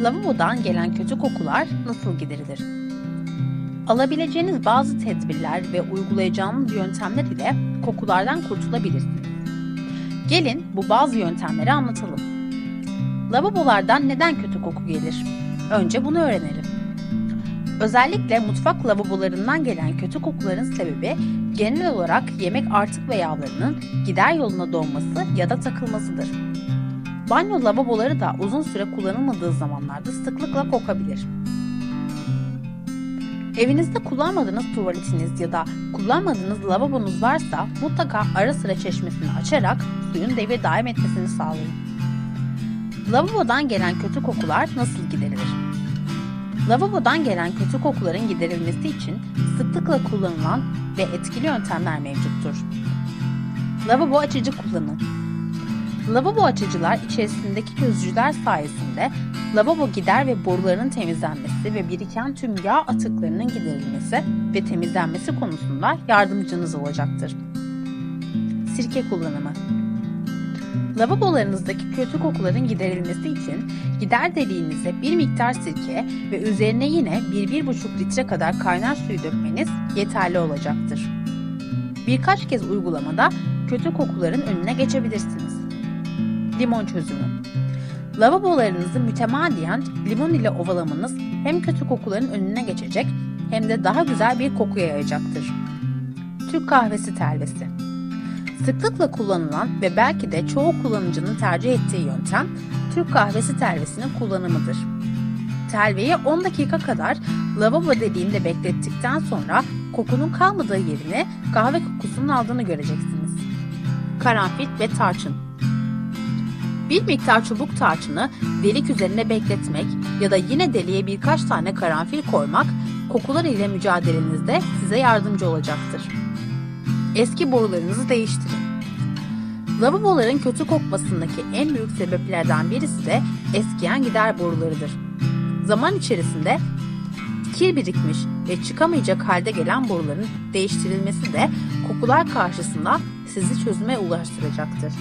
Lavabodan gelen kötü kokular nasıl giderilir? Alabileceğiniz bazı tedbirler ve uygulayacağınız yöntemler ile kokulardan kurtulabilirsiniz. Gelin bu bazı yöntemleri anlatalım. Lavabolardan neden kötü koku gelir? Önce bunu öğrenelim. Özellikle mutfak lavabolarından gelen kötü kokuların sebebi genel olarak yemek artık ve yağlarının gider yoluna donması ya da takılmasıdır. Banyo lavaboları da uzun süre kullanılmadığı zamanlarda sıklıkla kokabilir. Evinizde kullanmadığınız tuvaletiniz ya da kullanmadığınız lavabonuz varsa mutlaka ara sıra çeşmesini açarak suyun devir daim etmesini sağlayın. Lavabodan gelen kötü kokular nasıl giderilir? Lavabodan gelen kötü kokuların giderilmesi için sıklıkla kullanılan ve etkili yöntemler mevcuttur. Lavabo açıcı kullanın. Lavabo açıcılar içerisindeki çözücüler sayesinde lavabo gider ve borularının temizlenmesi ve biriken tüm yağ atıklarının giderilmesi ve temizlenmesi konusunda yardımcınız olacaktır. Sirke kullanımı Lavabolarınızdaki kötü kokuların giderilmesi için gider deliğinize bir miktar sirke ve üzerine yine 1-1,5 litre kadar kaynar suyu dökmeniz yeterli olacaktır. Birkaç kez uygulamada kötü kokuların önüne geçebilirsiniz. Limon çözümü Lavabolarınızı mütemadiyen limon ile ovalamanız hem kötü kokuların önüne geçecek hem de daha güzel bir koku yayacaktır. Türk kahvesi telvesi Sıklıkla kullanılan ve belki de çoğu kullanıcının tercih ettiği yöntem Türk kahvesi telvesinin kullanımıdır. Telveyi 10 dakika kadar lavabo deliğinde beklettikten sonra kokunun kalmadığı yerini kahve kokusunun aldığını göreceksiniz. Karanfil ve tarçın bir miktar çubuk tarçını delik üzerine bekletmek ya da yine deliğe birkaç tane karanfil koymak kokular ile mücadelenizde size yardımcı olacaktır. Eski borularınızı değiştirin. Lavaboların kötü kokmasındaki en büyük sebeplerden birisi de eskiyen gider borularıdır. Zaman içerisinde kir birikmiş ve çıkamayacak halde gelen boruların değiştirilmesi de kokular karşısında sizi çözüme ulaştıracaktır.